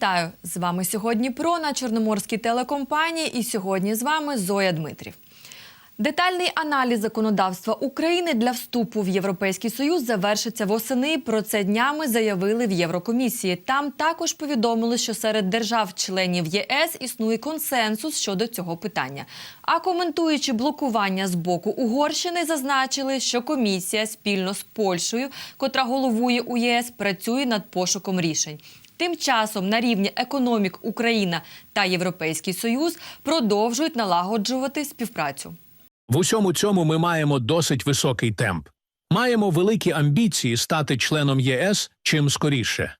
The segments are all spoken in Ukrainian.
Вітаю з вами сьогодні. Про на Чорноморській телекомпанії. І сьогодні з вами Зоя Дмитрів. Детальний аналіз законодавства України для вступу в Європейський Союз завершиться восени. Про це днями заявили в Єврокомісії. Там також повідомили, що серед держав-членів ЄС існує консенсус щодо цього питання. А коментуючи блокування з боку Угорщини, зазначили, що комісія спільно з Польщею, котра головує у ЄС, працює над пошуком рішень. Тим часом на рівні економік Україна та Європейський Союз продовжують налагоджувати співпрацю. В усьому цьому ми маємо досить високий темп. Маємо великі амбіції стати членом ЄС чим скоріше.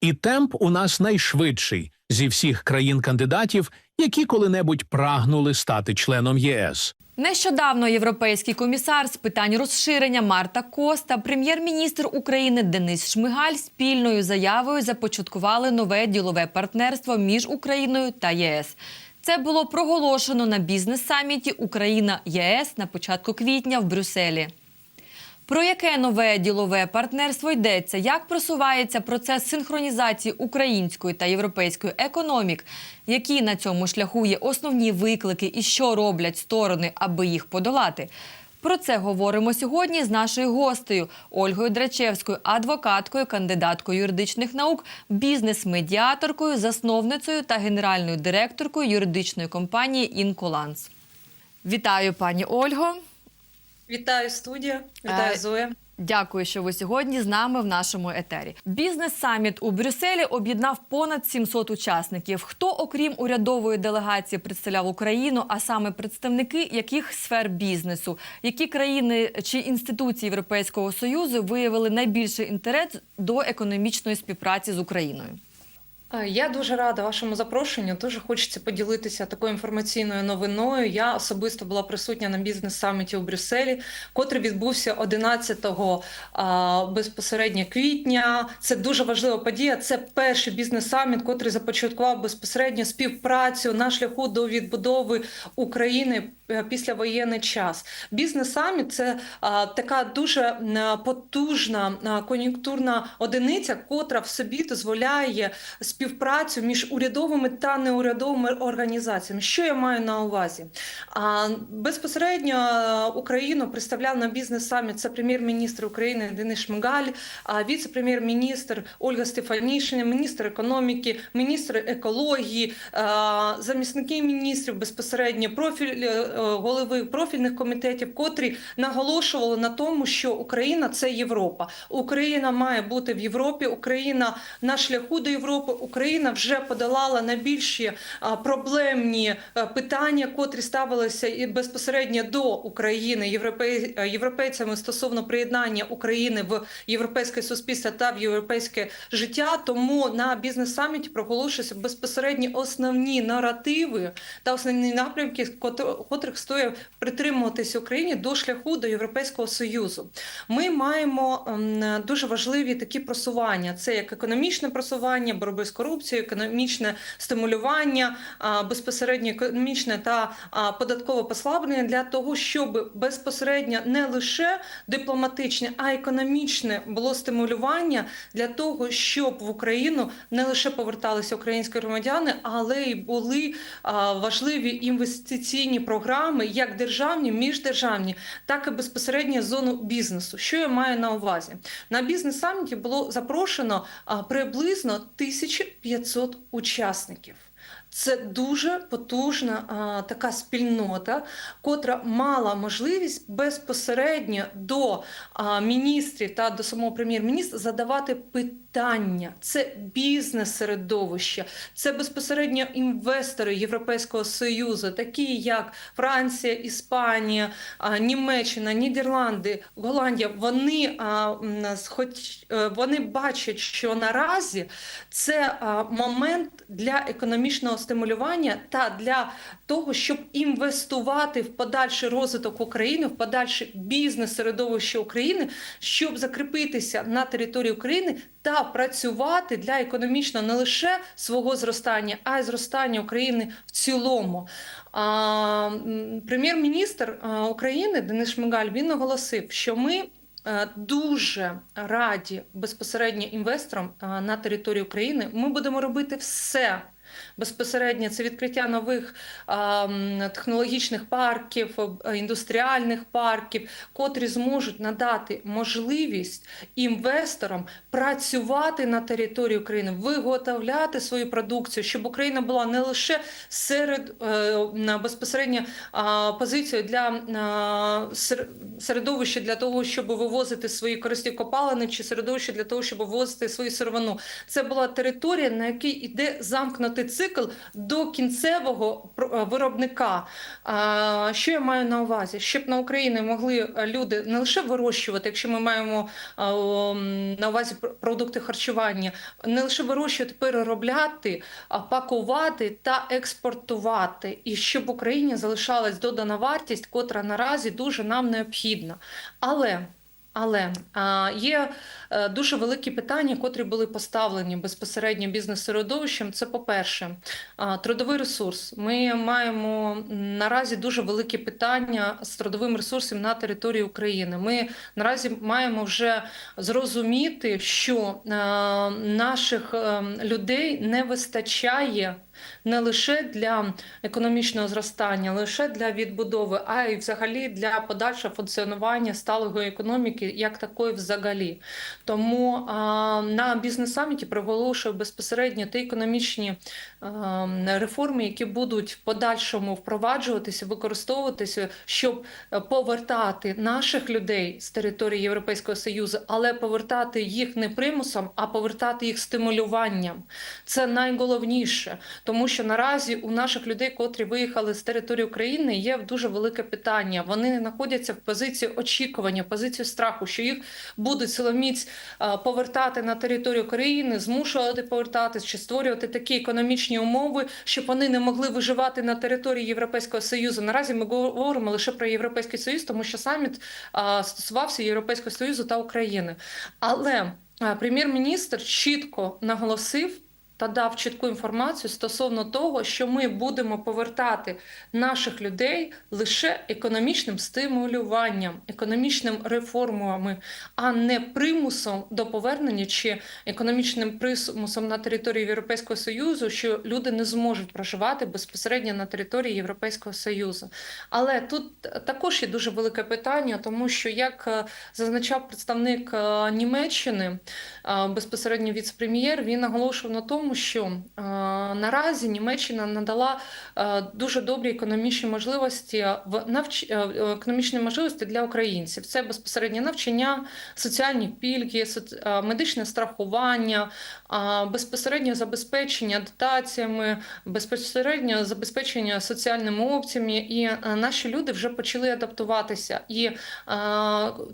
І темп у нас найшвидший зі всіх країн-кандидатів, які коли-небудь прагнули стати членом ЄС. Нещодавно європейський комісар з питань розширення Марта Коста, прем'єр-міністр України Денис Шмигаль спільною заявою започаткували нове ділове партнерство між Україною та ЄС. Це було проголошено на бізнес-саміті Україна ЄС на початку квітня в Брюсселі. Про яке нове ділове партнерство йдеться? Як просувається процес синхронізації української та європейської економік? Які на цьому шляху є основні виклики і що роблять сторони, аби їх подолати? Про це говоримо сьогодні з нашою гостею Ольгою Драчевською, адвокаткою, кандидаткою юридичних наук, бізнес-медіаторкою, засновницею та генеральною директоркою юридичної компанії Інколанс. Вітаю, пані Ольго. Вітаю студія, вітаю Е, Зоя. Дякую, що ви сьогодні з нами в нашому етері. Бізнес-саміт у Брюсселі об'єднав понад 700 учасників. Хто, окрім урядової делегації, представляв Україну, а саме представники яких сфер бізнесу, які країни чи інституції Європейського союзу виявили найбільший інтерес до економічної співпраці з Україною? Я дуже рада вашому запрошенню. Дуже хочеться поділитися такою інформаційною новиною. Я особисто була присутня на бізнес-саміті у Брюсселі, котрий відбувся 11 а, безпосередньо квітня. Це дуже важлива подія. Це перший бізнес-саміт, котрий започаткував безпосередньо співпрацю на шляху до відбудови України е, після воєнний час. Бізнес-саміт це така дуже потужна кон'юнктурна одиниця, котра в собі дозволяє співпрацю між урядовими та неурядовими організаціями. Що я маю на увазі? А, безпосередньо е, Україну представляв на бізнес-саміт це прем'єр-міністр України Денис Шмигаль, віце-прем'єр-міністр Ольга Стефанішина, міністр економіки, міністр екології, е, замісники міністрів безпосередньо профіль е, голови профільних комітетів, котрі наголошували на тому, що Україна це Європа. Україна має бути в Європі. Україна на шляху до Європи. Україна вже подолала найбільші а, проблемні е, питання, котрі ставилися і безпосередньо до України е, європейцями стосовно приєднання України в європейське суспільство та в європейське життя. Тому на бізнес-саміті проголошуються безпосередні основні наративи та основні напрямки, котрих стоїть притримуватися Україні до шляху до Європейського союзу. Ми маємо дуже важливі такі просування: це як економічне просування, боротьби з корупцією, економічне стимулювання, безпосередньо економічне та податкове послаблення для того, щоб безпосередньо не лише дипломатичне, а економічне було стимулювання для того, щоб в Україну не лише поверталися українські громадяни, але й були важливі інвестиційні програми, як державні, міждержавні, так і безпосередньо зону бізнесу. Що я маю на увазі? На бізнес-саміті було запрошено приблизно 1500 учасників. Це дуже потужна а, така спільнота, котра мала можливість безпосередньо до а, міністрів та до самого прем'єр-міністра задавати питання. Це бізнес-середовище, це безпосередньо інвестори Європейського союзу, такі як Франція, Іспанія, Німеччина, Нідерланди, Голландія. Вони хоч е, вони бачать, що наразі це момент для економічного стимулювання та для того, щоб інвестувати в подальший розвиток України, в подальше бізнес-середовище України, щоб закріпитися на території України та працювати для економічно не лише свого зростання, а й зростання України в цілому. Прем'єр-міністр України Денис Шмигаль він наголосив, що ми е, дуже раді безпосередньо інвесторам е, на території України. Ми будемо робити все. Безпосередньо це відкриття нових технологічних парків, індустріальних парків, котрі зможуть надати можливість інвесторам працювати на території України, виготовляти свою продукцію, щоб Україна була не лише серед е, безпосередньо позицією для середовища для того, щоб вивозити свої корисні копалини, чи середовище для того, щоб вивозити свою сировину. Це була територія, на якій іде замкнутий цикл до кінцевого е, виробника. Що я маю на увазі? Щоб на Україні могли е, люди не лише вирощувати, якщо ми маємо м, на увазі продукти харчування, не лише вирощувати, переробляти, пакувати та експортувати, і щоб в Україні залишалась додана вартість, котра наразі дуже нам необхідна. Але але є е, дуже великі питання, котрі були поставлені безпосередньо бізнес-середовищем. Це, по-перше, трудовий ресурс. Ми маємо наразі дуже великі питання з трудовим ресурсом на території України. Ми наразі маємо вже зрозуміти, що е, наших е, людей не вистачає не лише для економічного зростання, лише для відбудови, а й взагалі для подальшого функціонування сталої економіки як такої взагалі. Тому а, на бізнес-саміті приголошую безпосередньо ті економічні а, реформи, які будуть в подальшому впроваджуватися, використовуватися, щоб повертати наших людей з території Європейського Союзу, але повертати їх не примусом, а повертати їх стимулюванням. Це найголовніше, тому що наразі у наших людей, котрі виїхали з території України, є дуже велике питання. Вони знаходяться в позиції очікування, позиції страху, що їх будуть силоміць повертати на територію України, змушувати повертатись чи створювати такі економічні умови, щоб вони не могли виживати на території Європейського Союзу. Наразі ми говоримо лише про Європейський Союз, тому що саміт стосувався Європейського Союзу та України. Але прем'єр-міністр чітко наголосив та дав чітку інформацію стосовно того, що ми будемо повертати наших людей лише економічним стимулюванням, економічним реформами, а не примусом до повернення чи економічним примусом на території Європейського Союзу, що люди не зможуть проживати безпосередньо на території Європейського Союзу. Але тут також є дуже велике питання, тому що як е, зазначав представник е, Німеччини, е, безпосередньо віце-прем'єр, він наголошував на тому, що е, наразі Німеччина надала е, дуже добрі економічні можливості в навч... е, економічні можливості для українців. Це безпосередньо навчання, соціальні пільги, соц... е, медичне страхування, е, безпосередньо забезпечення дотаціями, безпосередньо забезпечення соціальними опціями, і е, наші люди вже почали адаптуватися. І е,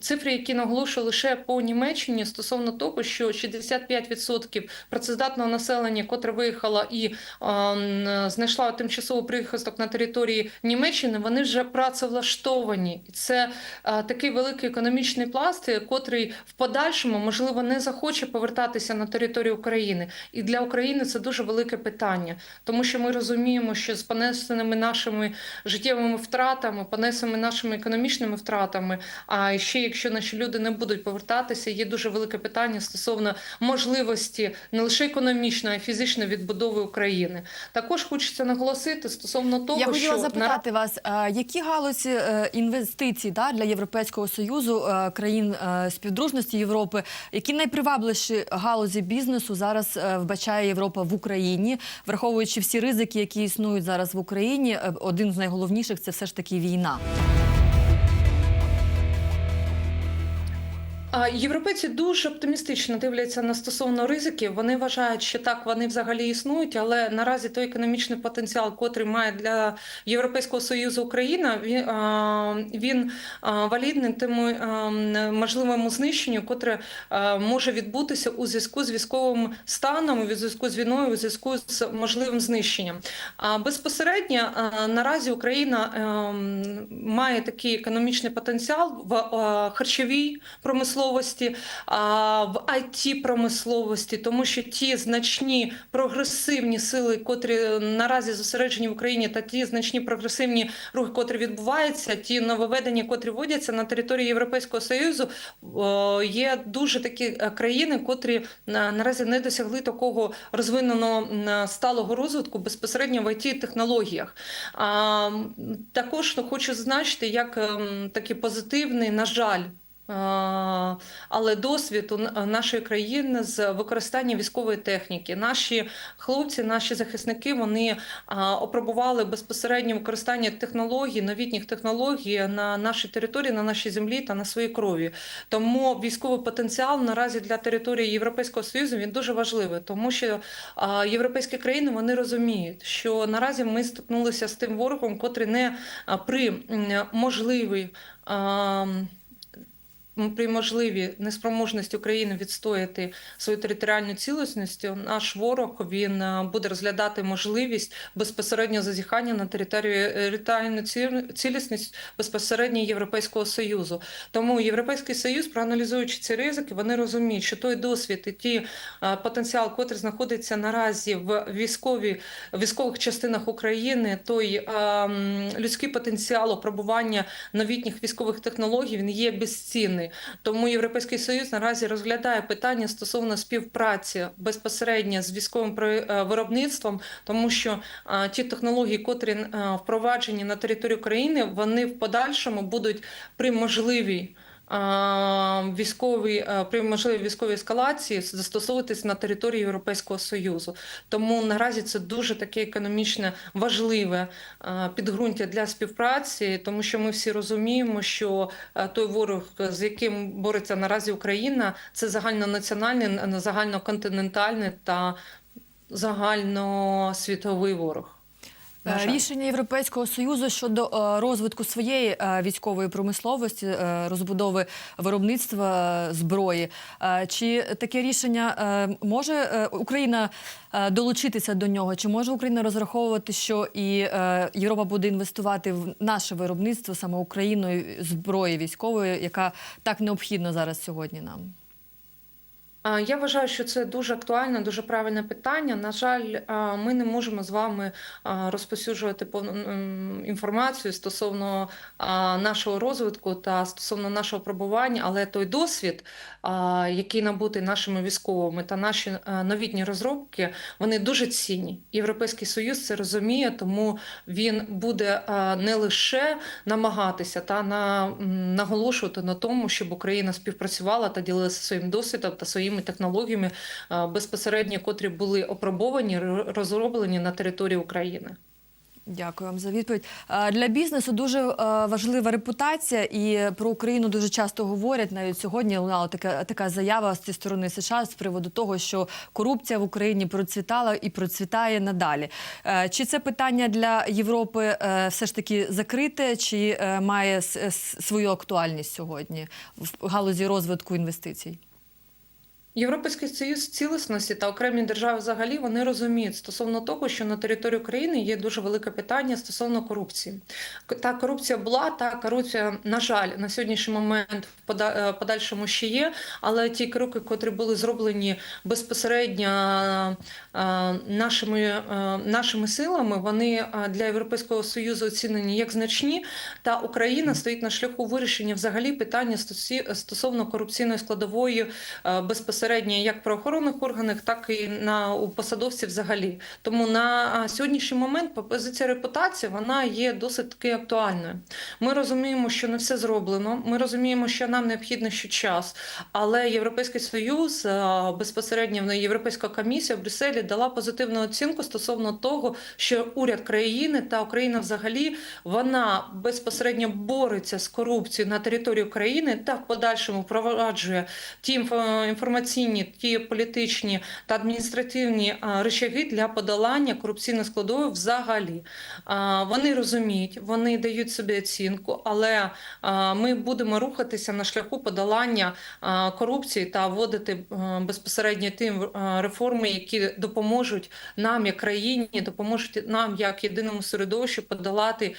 цифри, які наголошую лише по Німеччині, стосовно того, що 65% працездатного населення, котре виїхало і е, знайшла тимчасовий прихисток на території Німеччини, вони вже працевлаштовані. І це е, такий великий економічний пласт, котрий в подальшому можливо не захоче повертатися на територію України. І для України це дуже велике питання, тому що ми розуміємо, що з понесеними нашими життєвими втратами, понесеними нашими економічними втратами. А ще якщо наші люди не будуть повертатися, є дуже велике питання стосовно можливості не лише економічної, фізичної відбудови України. Також хочеться наголосити стосовно того, Я хотіла що запитати вас, е, які галузі е, інвестицій да, для Європейського союзу е, країн співдружності Європи, які найпривабливіші галузі бізнесу зараз вбачає Європа в Україні, враховуючи всі ризики, які існують зараз в Україні, один з найголовніших це все ж таки війна. Європейці дуже оптимістично дивляться на стосовно ризиків. Вони вважають, що так вони взагалі існують, але наразі той економічний потенціал, котрий має для Європейського союзу Україна, він, він валідний тому можливому знищенню, котре може відбутися у зв'язку з військовим станом, у зв'язку з війною, у зв'язку з можливим знищенням. А безпосередньо наразі Україна ем, має такий економічний потенціал в харчовій промисловості, промисловості, а, в it промисловості, тому що ті значні прогресивні сили, котрі наразі зосереджені в Україні, та ті значні прогресивні рухи, котрі відбуваються, ті нововведення, котрі вводяться на території Європейського союзу, є дуже такі е, країни, котрі наразі не досягли такого розвиненого сталого розвитку безпосередньо в it технологіях. Також хочу зазначити, як ем, такий позитивний, на жаль. Але досвід у нашої країни з використання військової техніки. Наші хлопці, наші захисники, вони опробували безпосередньо використання технологій, новітніх технологій на нашій території, на нашій землі та на своїй крові. Тому військовий потенціал наразі для території Європейського союзу він дуже важливий, тому що європейські країни вони розуміють, що наразі ми стикнулися з тим ворогом, котрий не при можливій. При можливій неспроможності України відстояти свою територіальну цілісність, наш ворог він е, буде розглядати можливість безпосередньо зазіхання на територію е, територіальну цілісність безпосередньо Європейського союзу. Тому Європейський союз, проаналізуючи ці ризики, вони розуміють, що той досвід і ті е, потенціал, котрий знаходиться наразі в військовій військових частинах України, той людський потенціал опробування новітніх військових технологій він є безцінний. Тому Європейський Союз наразі розглядає питання стосовно співпраці безпосередньо з військовим е, виробництвом, тому що е, ті технології, котрі е, впроваджені на територію країни, вони в подальшому будуть при можливій. Військові е, при можливій військовій ескалації застосовуватись на території Європейського союзу, тому наразі це дуже таке економічне важливе е, підґрунтя для співпраці, тому що ми всі розуміємо, що е, той ворог, з яким бореться наразі Україна, це загальнонаціональний, загальноконтинентальний та загальносвітовий ворог. Е. Рішення Європейського союзу щодо е, розвитку своєї е, військової промисловості, розбудови виробництва зброї. Чи таке рішення може Україна долучитися до нього? Чи може Україна розраховувати, що і Європа буде інвестувати в наше виробництво саме Україною зброї військової, яка так необхідна зараз сьогодні нам? Я вважаю, що це дуже актуальне, дуже правильне питання. На жаль, ми не можемо з вами повну інформацію стосовно нашого розвитку та стосовно нашого пробування, але той досвід, який набутий нашими військовими та наші новітні розробки, вони дуже цінні. Європейський союз це розуміє, тому він буде не лише намагатися та на наголошувати на тому, щоб Україна співпрацювала та ділилася своїм досвідом та своїми технологіями а, безпосередньо, котрі були опробовані, розроблені на території України. Дякую вам за відповідь. Е, Для бізнесу дуже е, важлива репутація, і про Україну дуже часто говорять. Навіть сьогодні лунала така така заява зі сторони США з приводу того, що корупція в Україні процвітала і процвітає надалі. Е, Чи це питання для Європи е, все ж таки закрите, чи е, має свою актуальність сьогодні в галузі розвитку інвестицій? Європейський союз цілісності та окремі держави взагалі вони розуміють стосовно того, що на території України є дуже велике питання стосовно корупції. Та корупція була, та корупція, на жаль, на сьогоднішній момент в е, подальшому ще є. Але ті кроки, котрі були зроблені безпосередньо е, нашими, е, нашими силами, вони для Європейського союзу оцінені як значні. Та Україна стоїть на шляху вирішення взагалі питання стосовно корупційної складової е, безпосередньо як правоохоронних органах, так і на у посадовців взагалі. Тому на сьогоднішній момент позиція репутації вона є досить таки актуальною. Ми розуміємо, що не все зроблено. Ми розуміємо, що нам необхідно ще час. Але Європейський Союз безпосередньо Європейська комісія в Брюсселі дала позитивну оцінку стосовно того, що уряд країни та Україна взагалі вона безпосередньо бореться з корупцією на території України та в подальшому впроваджує ті інфо- інформаційні інформаційні, ті політичні та адміністративні а, рычаги для подолання корупційної складової взагалі. Вони розуміють, вони дають собі оцінку, але ми будемо рухатися на шляху подолання корупції та вводити а, безпосередньо ті реформи, які допоможуть нам, як країні, допоможуть нам, як єдиному середовищу, подолати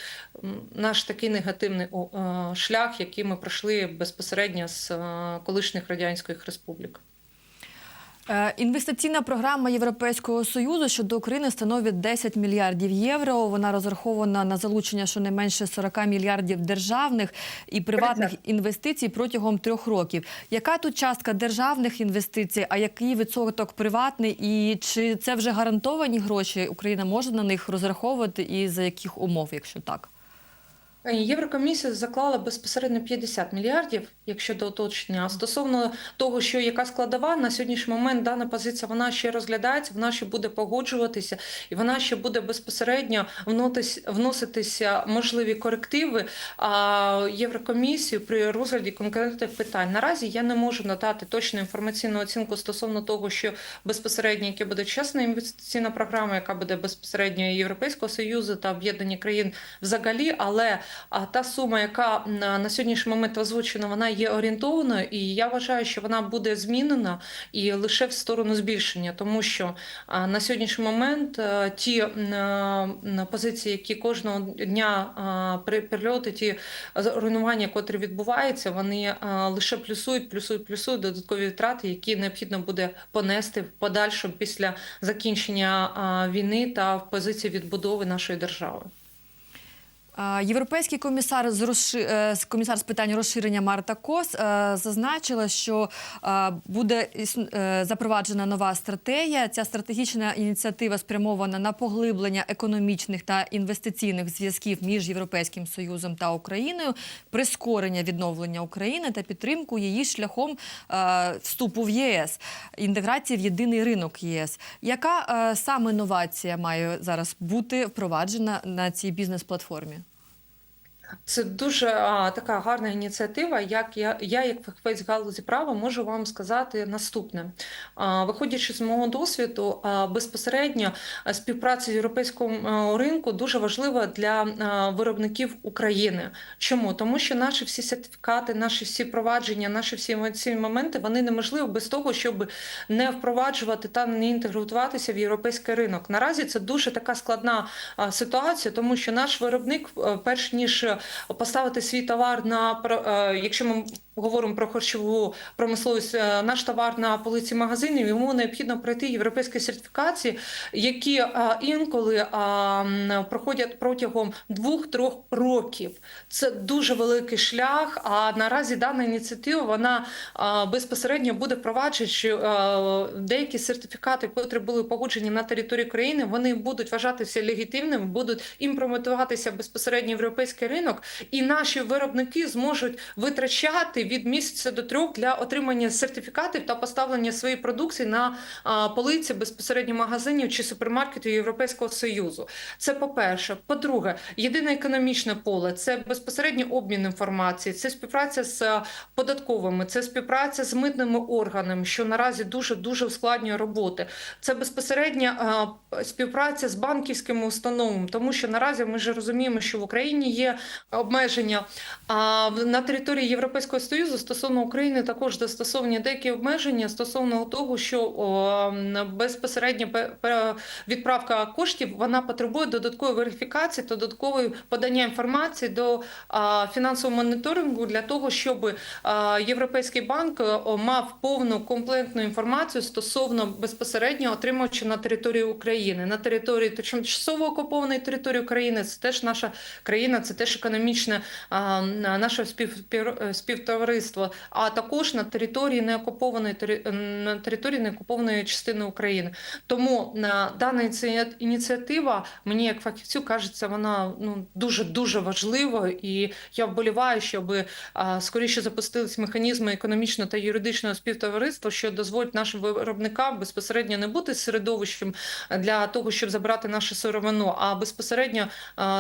наш такий негативний е, шлях, який ми пройшли безпосередньо з е, колишніх радянських республік. Е, Інвестиційна програма Європейського союзу щодо України становить 10 мільярдів євро. Вона розрахована на залучення щонайменше 40 мільярдів державних і приватних інвестицій протягом трьох років. Яка тут частка державних інвестицій, а який відсоток приватний? І чи це вже гарантовані гроші? Україна може на них розраховувати і за яких умов, якщо так? Єврокомісія заклала безпосередньо 50 мільярдів, якщо до уточнення. А стосовно того, що яка складова на сьогоднішній момент дана позиція вона ще розглядається, вона ще буде погоджуватися, і вона ще буде безпосередньо вноситися можливі корективи а, Єврокомісію при розгляді конкретних питань. Наразі я не можу надати точну інформаційну оцінку стосовно того, що безпосередньо яка буде чесна інвестиційна програма, яка буде безпосередньо Європейського союзу та об'єднані країн взагалі, але а та сума, яка на, сьогоднішній момент озвучена, вона є орієнтованою, і я вважаю, що вона буде змінена і лише в сторону збільшення, тому що на сьогоднішній момент ті позиції, які кожного дня при прильоти, ті руйнування, котрі відбуваються, вони лише плюсують, плюсують, плюсують додаткові втрати, які необхідно буде понести в подальшому після закінчення війни та в позиції відбудови нашої держави. Європейський комісар з розши... е, комісар з питань розширення Марта Кос е, зазначила, що е, буде запроваджена нова стратегія. Ця стратегічна ініціатива спрямована на поглиблення економічних та інвестиційних зв'язків між Європейським Союзом та Україною, прискорення відновлення України та підтримку її шляхом вступу в ЄС, інтеграції в єдиний ринок ЄС. Яка саме новація має зараз бути впроваджена на цій бізнес-платформі? Це дуже а, така гарна ініціатива. Як я, я, як фахівець галузі права, можу вам сказати наступне. А, виходячи з мого досвіду, а, безпосередньо співпраця з європейським ринку дуже важлива для а, виробників України. Чому? Тому що наші всі сертифікати, наші всі провадження, наші всі ці моменти вони неможливі без того, щоб не впроваджувати та не інтегруватися в європейський ринок. Наразі це дуже така складна а, ситуація, тому що наш виробник, е, перш ніж поставити свій товар на е, якщо ми говоримо про харчову промисловість, е, наш товар на полиці магазинів, йому необхідно пройти європейські сертифікації, які е, інколи е, проходять протягом двох-трьох років. Це дуже великий шлях. А наразі дана ініціатива вона безпосередньо буде е, деякі сертифікати, які були погоджені на території країни, вони будуть вважатися легітимними, будуть імплементуватися безпосередньо європейський ринок, і наші виробники зможуть витрачати від місяця до трьох для отримання сертифікатів та поставлення своєї продукції на полиці безпосередньо магазинів чи супермаркетів Європейського союзу. Це по-перше. По-друге, єдине економічне поле це безпосередньо обмін інформації, це співпраця з податковими, це співпраця з митними органами, що наразі дуже дуже ускладнює роботи. Це безпосередня співпраця з банківськими установами, тому що наразі ми вже розуміємо, що в Україні є обмеження. На території Європейського Союзу стосовно України також застосовані деякі обмеження стосовно того, що о, м, безпосередня пе- пе- відправка коштів вона потребує додаткової верифікації, додаткової подання інформації до фінансового моніторингу для того, щоб Європейський банк мав повну комплектну інформацію стосовно безпосередньо отримувача на території України, на території тимчасово окупованої території України. Це теж наша країна, це теж економічне а, на- наше спів, спів- співтовариство, а також на території неокупованої на території неокупованої частини України. Тому на дана ініці- ініціатива мені як фахівцю кажеться, вона ну дуже дуже важлива, і я вболіваю, щоб скоріше запустились механізми економічного та юридичного співтовариства, що дозволить нашим виробникам безпосередньо не бути середовищем для того, щоб забрати нашу сировину, а безпосередньо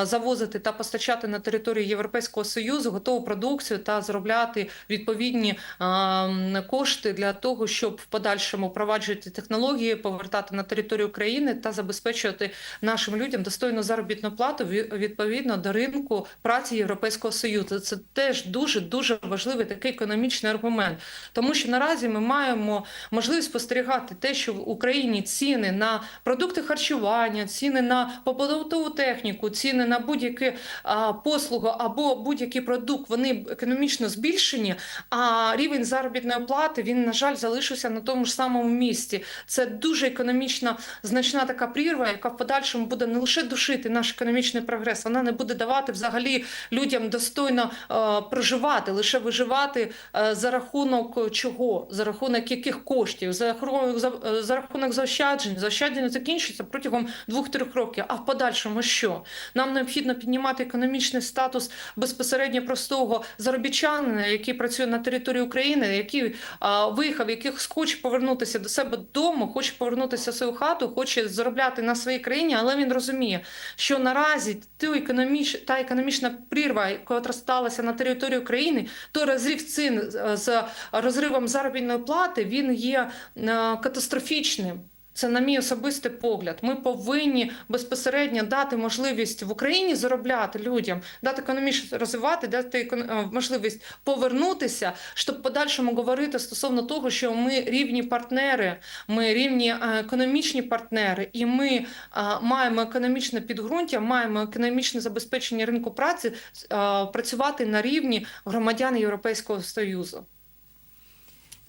завозити та постачати на територію Європейського союзу готову продукцію та заробляти відповідні е, кошти для того, щоб в подальшому впроваджувати технології, повертати на територію України та забезпечувати нашим людям достойну заробітну плату ві- відповідно до ринку праці Європейського союзу. Це теж дуже дуже важливий такий економічний аргумент, тому що наразі ми маємо можливість спостерігати те, що в Україні ціни на продукти харчування, ціни на побутову техніку, ціни на будь-які а, послугу або будь-який продукт, вони економічно збільшені. А рівень заробітної плати він на жаль залишився на тому ж самому місці. Це дуже економічно значна така прірва, яка в подальшому буде не лише душити наш економічний прогрес, вона не буде давати взагалі людям достойно е, проживати, лише виживати е, за рахунок чого, за рахунок яких коштів, за рахунок за, е, за рахунок заощаджень. Заощадження закінчується протягом двох-трьох років. А в подальшому що? Нам необхідно піднімати економічний статус безпосередньо простого заробітчанина, який працює на території України, який а, виїхав, який хоче повернутися до себе додому, хоче повернутися в свою хату, хоче заробляти на своїй країні, але він розуміє, що наразі ту економіч... та економічна прірва, яка сталася на території України, то розрив цін з- розривом заробітної плати він є катастрофічним. Це на мій особистий погляд. Ми повинні безпосередньо дати можливість в Україні заробляти людям, дати економічно розвивати, дати е, можливість повернутися, щоб подальшому говорити стосовно того, що ми рівні партнери, ми рівні е, економічні партнери, і ми е, маємо економічне підґрунтя, маємо економічне забезпечення ринку праці працювати на рівні громадян Європейського Союзу.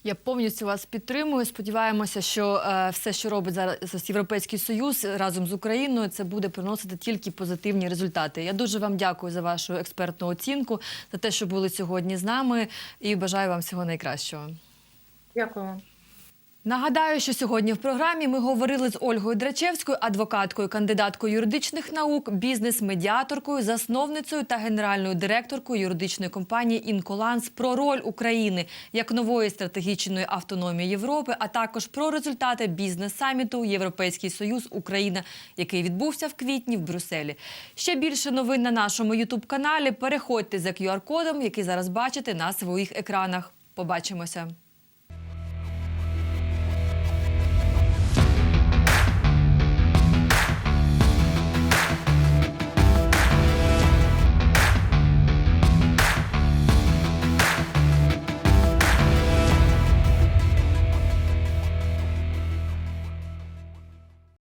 Я повністю вас підтримую. Сподіваємося, що е, все, що робить зараз Європейський Союз разом з Україною, це буде приносити тільки позитивні результати. Я дуже вам дякую за вашу експертну оцінку, за те, що були сьогодні з нами, і бажаю вам всього найкращого. Дякую. Нагадаю, що сьогодні в програмі ми говорили з Ольгою Драчевською, адвокаткою, кандидаткою юридичних наук, бізнес-медіаторкою, засновницею та генеральною директоркою юридичної компанії Інколанс про роль України як нової стратегічної автономії Європи, а також про результати бізнес-саміту Європейський Союз Україна, який відбувся в квітні в Брюсселі. Ще більше новин на нашому Ютуб каналі. Переходьте за QR-кодом, який зараз бачите на своїх екранах. Побачимося.